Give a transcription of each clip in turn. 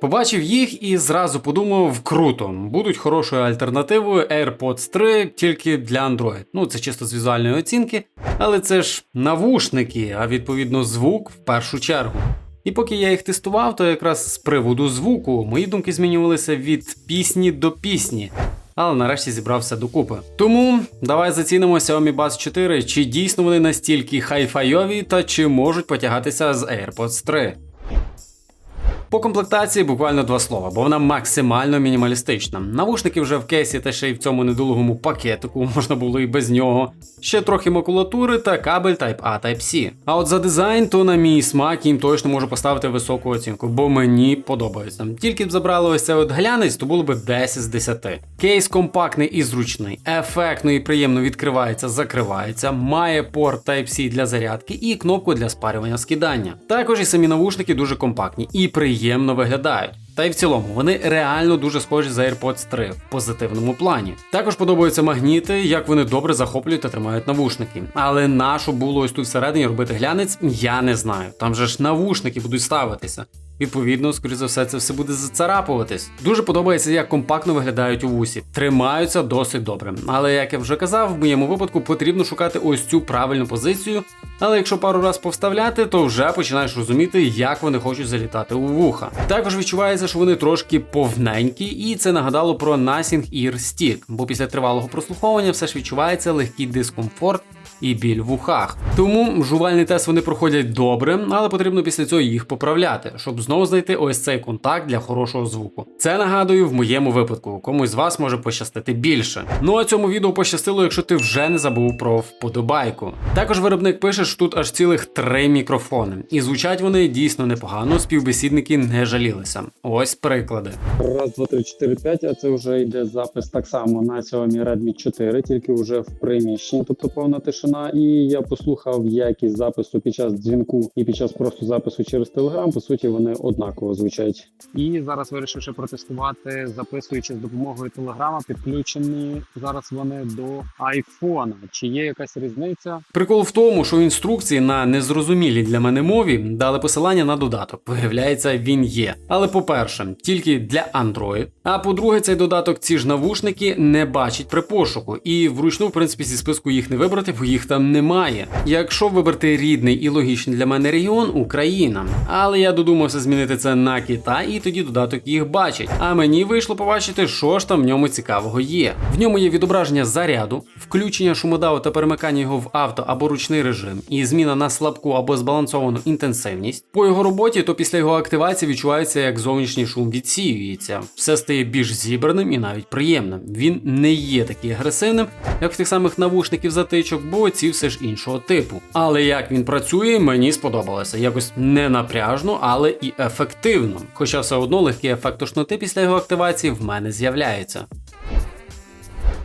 Побачив їх і зразу подумав: круто, будуть хорошою альтернативою AirPods 3 тільки для Android. Ну це чисто з візуальної оцінки, але це ж навушники, а відповідно звук в першу чергу. І поки я їх тестував, то якраз з приводу звуку мої думки змінювалися від пісні до пісні. Але нарешті зібрався докупи. Тому давай зацінимо Xiaomi Buds 4, чи дійсно вони настільки хайфайові та чи можуть потягатися з AirPods 3. По комплектації буквально два слова, бо вона максимально мінімалістична. Навушники вже в кейсі та ще й в цьому недолугому пакетику можна було і без нього. Ще трохи макулатури та кабель Type-A Type-C. А от за дизайн, то на мій смак їм точно можу поставити високу оцінку, бо мені подобається. Тільки б забрали ось цей от глянець, то було б 10 з 10. Кейс компактний і зручний, ефектно і приємно відкривається, закривається, має порт Type-C для зарядки і кнопку для спарювання скидання. Також і самі навушники дуже компактні і приємно виглядають. Та й в цілому вони реально дуже схожі за AirPods 3 в позитивному плані. Також подобаються магніти, як вони добре захоплюють та тримають навушники. Але нашу було ось тут всередині робити глянець, я не знаю. Там же ж навушники будуть ставитися. Відповідно, скоріш за все, це все буде зацарапуватись. Дуже подобається, як компактно виглядають у вусі. Тримаються досить добре. Але як я вже казав, в моєму випадку потрібно шукати ось цю правильну позицію. Але якщо пару раз повставляти, то вже починаєш розуміти, як вони хочуть залітати у вуха. Також відчувається, що вони трошки повненькі, і це нагадало про Nothing Ear Stick, бо після тривалого прослуховування все ж відчувається легкий дискомфорт і біль в ухах. Тому жувальний тест вони проходять добре, але потрібно після цього їх поправляти, щоб знову знайти ось цей контакт для хорошого звуку. Це нагадую в моєму випадку. Комусь з вас може пощастити більше. Ну а цьому відео пощастило, якщо ти вже не забув про вподобайку. Також виробник пише, що тут аж цілих три мікрофони, і звучать вони дійсно непогано. Співбесідники не жалілися. Ось приклади. Раз, два, три, чотири, п'ять, а це вже йде запис так само на Xiaomi Redmi 4, тільки вже в приміщенні, тобто повна тишина. І я послухав якість запису під час дзвінку і під час просто запису через Telegram. По суті, вони однаково звучать. І зараз вирішив ще протестувати, записуючи з допомогою Telegram, підключені зараз вони до iPhone. Чи є якась різниця? Прикол в тому, що в інструкції на незрозумілій для мене мові дали посилання на додаток. Виявляється, він є. Але по-перше, тільки для Android. А по-друге, цей додаток ці ж навушники не бачить при пошуку, і вручну, в принципі, зі списку їх не вибрати, бо їх там немає. Якщо вибрати рідний і логічний для мене регіон Україна. Але я додумався змінити це на Китай, і тоді додаток їх бачить. А мені вийшло побачити, що ж там в ньому цікавого є. В ньому є відображення заряду, включення шумодаву та перемикання його в авто або ручний режим, і зміна на слабку або збалансовану інтенсивність. По його роботі, то після його активації відчувається, як зовнішній шум відсіюється. Все стає більш зібраним і навіть приємним. Він не є такий агресивним, як в тих самих навушників затичок, бо ці все ж іншого типу. Але як він працює, мені сподобалося. Якось не напряжно, але і ефективно. Хоча все одно легкий ефект тошноти після його активації в мене з'являється.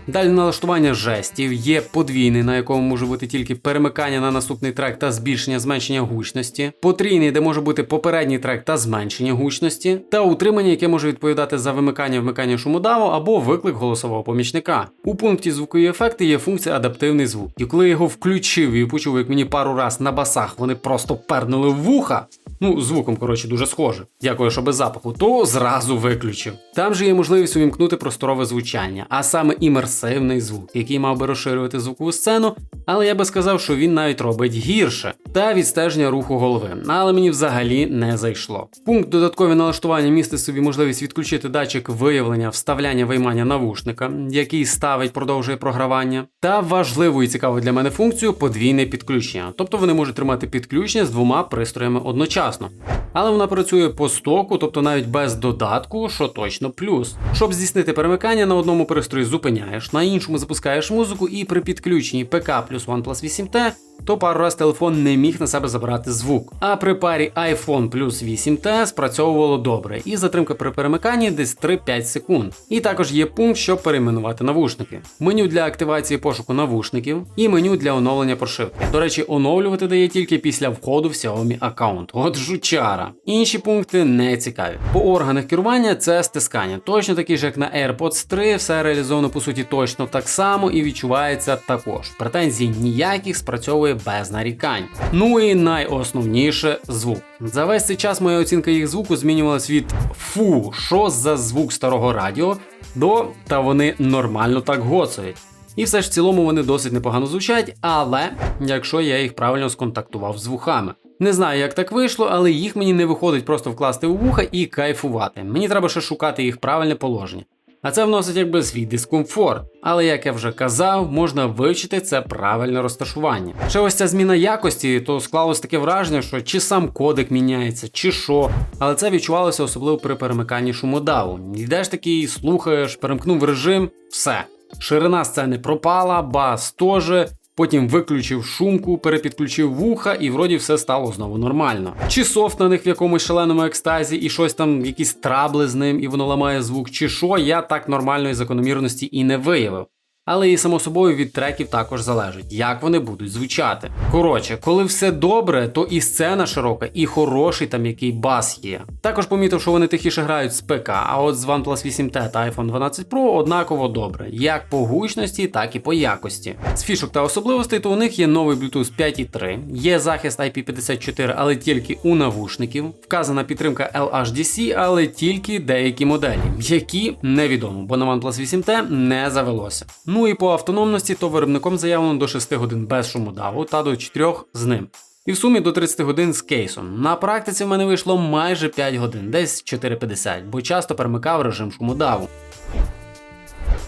Далі налаштування жестів є подвійний, на якому може бути тільки перемикання на наступний трек та збільшення зменшення гучності, потрійний, де може бути попередній трек та зменшення гучності, та утримання, яке може відповідати за вимикання вмикання шумодаву або виклик голосового помічника. У пункті звукові ефекти є функція адаптивний звук. І коли я його включив і почув, як мені пару раз на басах вони просто пернули в вуха. Ну, звуком, коротше, дуже схоже. Дякую, що без запаху, то зразу виключив. Там же є можливість увімкнути просторове звучання, а саме імерсивний звук, який мав би розширювати звукову сцену, але я би сказав, що він навіть робить гірше, та відстеження руху голови. Але мені взагалі не зайшло. Пункт додаткові налаштування містить собі можливість відключити датчик виявлення, вставляння виймання навушника, який ставить, продовжує програвання, та важливу і цікаву для мене функцію подвійне підключення. Тобто вони можуть тримати підключення з двома пристроями одночасно. Але вона працює по стоку, тобто навіть без додатку, що точно плюс. Щоб здійснити перемикання на одному пристрої зупиняєш, на іншому запускаєш музику, і при підключенні ПК плюс OnePlus 8T, то пару раз телефон не міг на себе забирати звук. А при парі iPhone плюс 8T спрацьовувало добре, і затримка при перемиканні десь 3-5 секунд. І також є пункт, щоб перейменувати навушники. Меню для активації пошуку навушників і меню для оновлення прошивки. До речі, оновлювати дає тільки після входу в Xiaomi аккаунт. От жучара. Інші пункти не цікаві. По органах керування це стискання. Точно такі ж, як на AirPods 3, все реалізовано по суті точно так само і відчувається також. Претензій ніяких спрацьовує без нарікань. Ну і найосновніше звук. За весь цей час моя оцінка їх звуку змінювалась від фу, що за звук старого радіо до та вони нормально так гоцають. І все ж в цілому вони досить непогано звучать, але якщо я їх правильно сконтактував з вухами. Не знаю, як так вийшло, але їх мені не виходить просто вкласти у вуха і кайфувати. Мені треба ще шукати їх правильне положення. А це вносить якби свій дискомфорт. Але як я вже казав, можна вивчити це правильне розташування. Ще ось ця зміна якості, то склалось таке враження, що чи сам кодек міняється, чи що. Але це відчувалося особливо при перемиканні шумодаву. Йдеш такий, слухаєш, перемкнув режим, все. Ширина сцени пропала, бас теж. Потім виключив шумку, перепідключив вуха, і вроді все стало знову нормально. Чи софт на них в якомусь шаленому екстазі, і щось там, якісь трабли з ним, і воно ламає звук, чи що, я так нормальної закономірності і не виявив. Але і само собою від треків також залежить, як вони будуть звучати. Коротше, коли все добре, то і сцена широка, і хороший там який бас є. Також помітив, що вони тихіше грають з ПК, а от з OnePlus 8T та iPhone 12 Pro однаково добре, як по гучності, так і по якості. З фішок та особливостей, то у них є новий Bluetooth 5.3, є захист IP54, але тільки у навушників, вказана підтримка LHDC, але тільки деякі моделі, які невідомо, бо на OnePlus 8T не завелося. Ну і по автономності, то виробником заявлено до 6 годин без шумодаву та до 4 з ним. І в сумі до 30 годин з кейсом. На практиці в мене вийшло майже 5 годин, десь 4,50, бо часто перемикав режим шумодаву.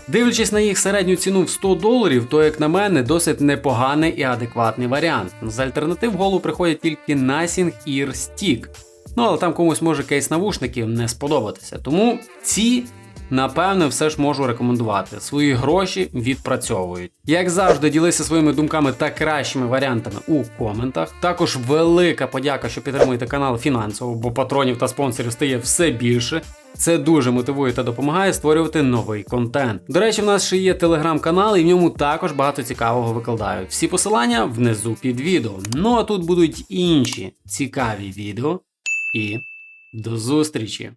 Дивлячись на їх середню ціну в 100 доларів, то, як на мене, досить непоганий і адекватний варіант. З альтернатив в голову приходять тільки Nothing Ear Stick. Ну але там комусь може кейс навушників не сподобатися. Тому ці Напевне, все ж можу рекомендувати. Свої гроші відпрацьовують. Як завжди, ділися своїми думками та кращими варіантами у коментах. Також велика подяка, що підтримуєте канал фінансово, бо патронів та спонсорів стає все більше. Це дуже мотивує та допомагає створювати новий контент. До речі, в нас ще є телеграм-канал, і в ньому також багато цікавого викладають. Всі посилання внизу під відео. Ну а тут будуть інші цікаві відео. І до зустрічі!